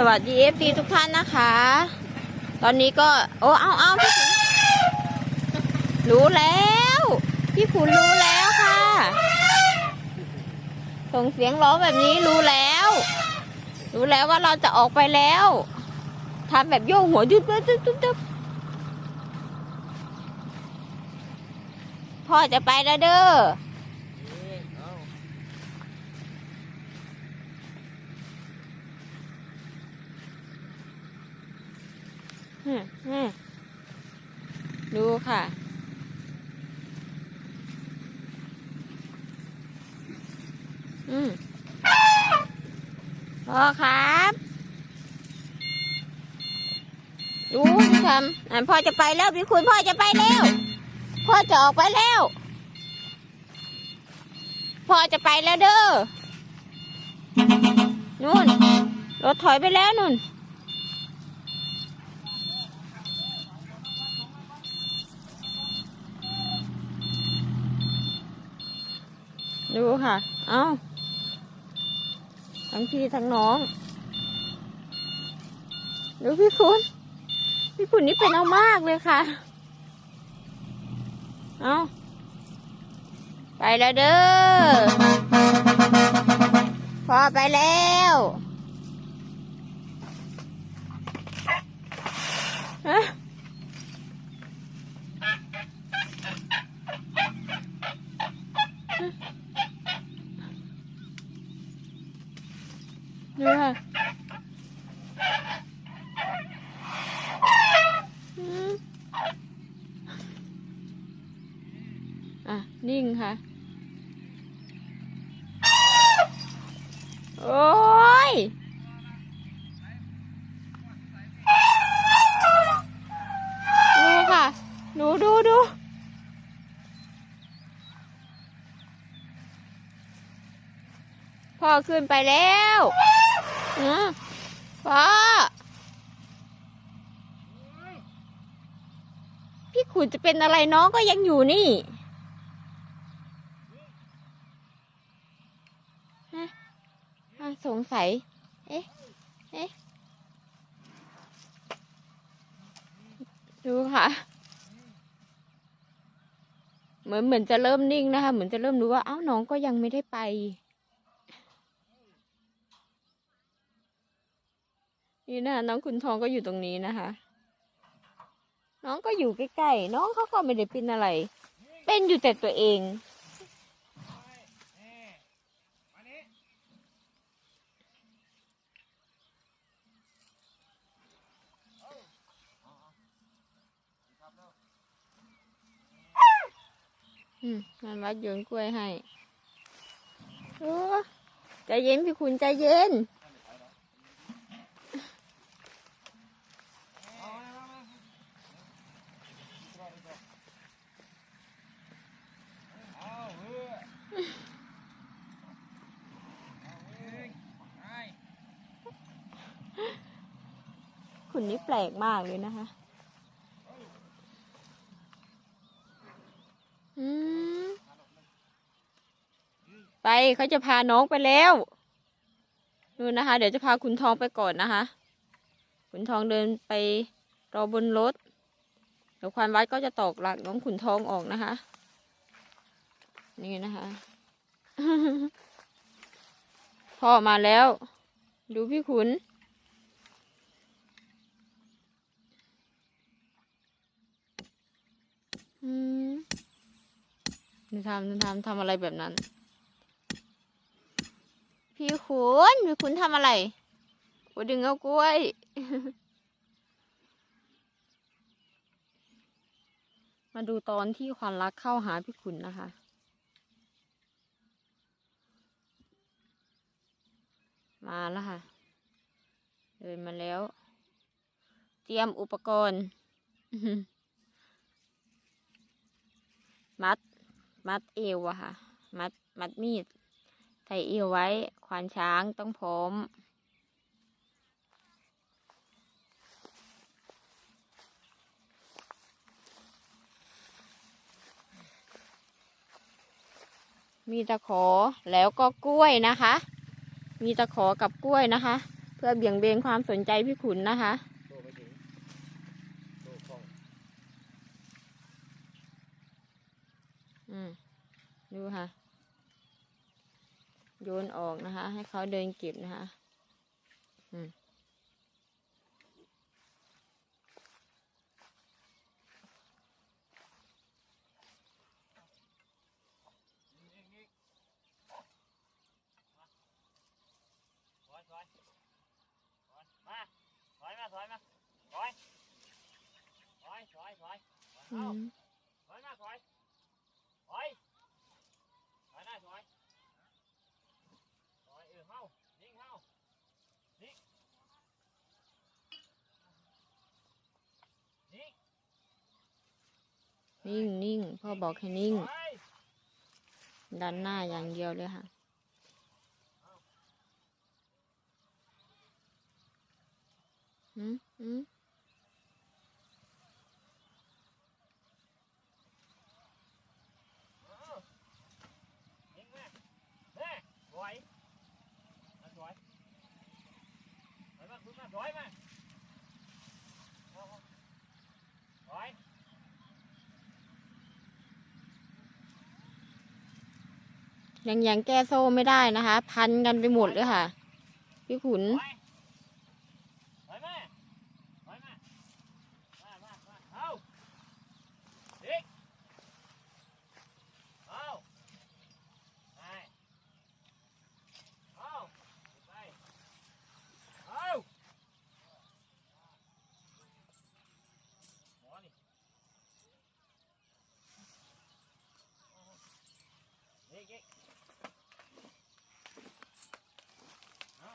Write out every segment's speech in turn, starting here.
สวัสดีเอฟดีทุกท่านนะคะ ตอนนี้ก็โอ้เอาเอาพี่ขุนรู้แล้ว พี่ขุนรู้แล้วค่ะ ส่งเสียงร้องแบบนี้รู้แล้ว รู้แล้วว่าเราจะออกไปแล้วทำแบบโยกหัวจุ๊บจุ๊บจุ๊บจุ๊บพ่อจะไปแล้วเด้อ อืมอืม ดูค่ะ อืมพ่อครับ ดูทำอะพ่อจะไปแล้วพี่คุณพ่อจะไปแล้ว พ่อจะออกไปแล้ว พ่อจะไปแล้วเด้อ นู่น รถถอยไปแล้วนู่น ดูค่ะ เอาทั้งพี่ทั้งน้อง ดูพี่คุณ พี่คุณนี่เป็นเอามากเลยค่ะ เอาไปแล้วเด้อพอไปแล้วฮะดูค่ะอืมอะ นิ่งค่ะ โอ้ยดูค่ะดูดูดูพ่อขึ้นไปแล้วอพ่อ พี่ขุนจะเป็นอะไรน้องก็ยังอยู่นี่ฮะอะส งสัย เอ๊ะ เอ๊ะ ดูค่ะ เหมือนเหมือนจะเริ่มนิ่งนะคะ เหมือนจะเริ่มรู้ว่า เอ้า น้องก็ยังไม่ได้ไปนี่นะคะน้องคุณทองก็อยู่ตรงนี้นะคะ น้องก็อยู่ใกล้ๆ น้องเขาก็ไม่ได้เป็นอะไร เป็นอยู่แต่ตัวเอง อืมมันวัดโยนกล้วยให้โอ้ใจเย็นพี่คุณใจเย็น คุณนี่แปลกมากเลยนะคะ อืม ไป เขาจะพาน้องไปแล้วนู่นนะคะ เดี๋ยวจะพาคุณทองไปก่อนนะคะ คุณทองเดินไปรอบนรถเดี๋ยวควานวัดก็จะตอกหลักน้องขุนทองออกนะคะ นี่นะคะ พ่อมาแล้ว ดูพี่ขุน อืมนี่ทำนี่ทำทำอะไรแบบนั้น พี่ขุนพี่ขุนทำอะไรโอ้ดึงเอากล้วย มาดูตอนที่ควันรักเข้าหาพี่ขุนนะคะมาแล้วค่ะ เดินมาแล้ว เตรียมอุปกรณ์ มัด มัดเอวอะค่ะ มัด มัดมีด ใส่เอวไว้ ควานช้างต้องพร้อม มีตะขอแล้วก็กล้วยนะคะ มีตะขอกับกล้วยนะคะ เพื่อเบี่ยงเบนความสนใจพี่ขุนนะคะโตไม่ถึง โตคล่องอืมดูค่ะโยนออกนะคะ ให้เขาเดินเก็บนะคะอืมถอยถอยถอยมาถอยมาถอยมาถอยถอยถอยถอยอืเอามถอยมาถอยถอยถอยได้ถอยถอยเออเฮานิ่งเฮานิ่ง นิ่งนิ่งพ่อบอกให้นิ่ง ดันหน้าอย่างเดียวเลยค่ะ อืมอืม เออนิ่งแม่แม่ถอยมาถอยถอยมาคุณมาถอยมาเอาเอาถอย ยังยังแก้โซ่ไม่ได้นะคะ พันกันไปหมดเลยค่ะ พี่ขุน ถอยถอยมาถอยมามามามาเอาดิกเอาไปเอาไปเอาหมอนี่ดิกดิกเอา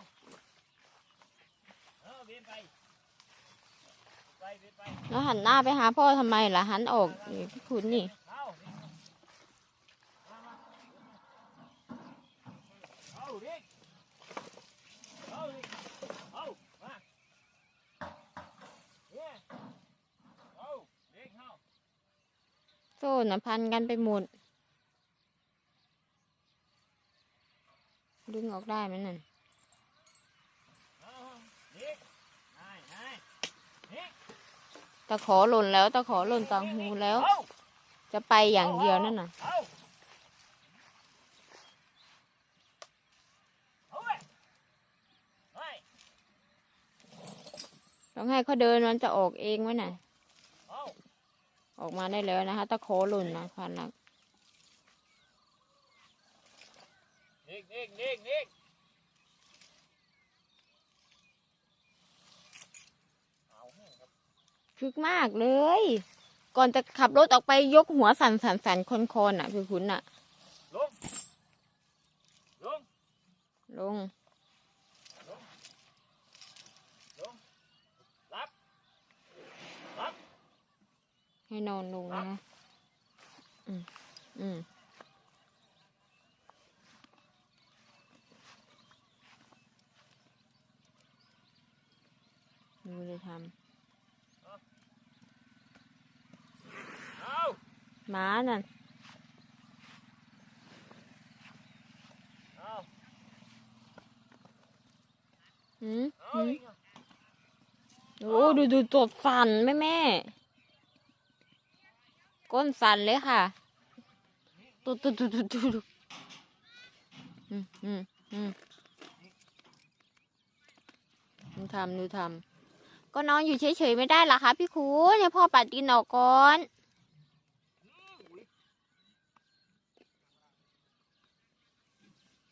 เอาเบียนไปไปเบียนไป แล้วหันหน้าไปหาพ่อทำไมล่ะ หันออกพี่ขุนนี่เอามามาเอาดิเอาดิเอามาเนี่ยเอาดิเอาโซ่น่ะพันกันไปหมด ดึงออกได้ไหมนั่น เอาดินายนายดิ ตะขอหล่นแล้วตะขอหล่นต่างหูแล้ว จะไปอย่างเดียวนั่นน่ะต้องให้เขาเดินมันจะออกเองไหมน่ะออกมาได้แล้วนะคะตะขอหล่นนะพันละดิกดิกดิกดิกเอาให้ครับ คึกมากเลย ก่อนจะขับรถออกไปยกหัวสั่นสั่นสั่นคอนคอนอะพี่ขุนอะลง ลง ลง รับ รับ ให้นอนลงนะคะอืม อืมดูเลยทเอาำ หมานั่นเอาหืมเอาหืมอีกอะโอ้ดูดูตัวสั่นแม่แม่ ก้นสั่นเลยค่ะตุ๊ดตุ๊ดตุ๊ดตุ๊ดตุ๊ดอืมอืมอืมดูทำดูทำก็นอนอยู่เฉยๆไม่ได้หรอคะพี่คุณให้พ่อปัดดินออกก่อน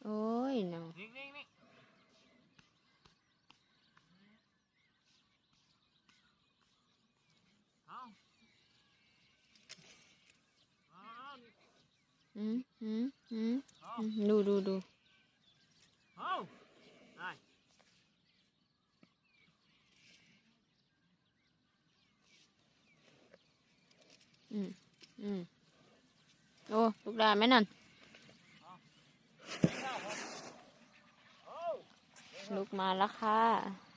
โอ้ยเนาะนิ่งนิ่งนิ่งเอาเอาอืมอืมอืมเอาอืมดูดูดูเอาได้อืมอืมโอ้ลูกได้ไหมนั่น เอา ลูกมาแล้วค่ะ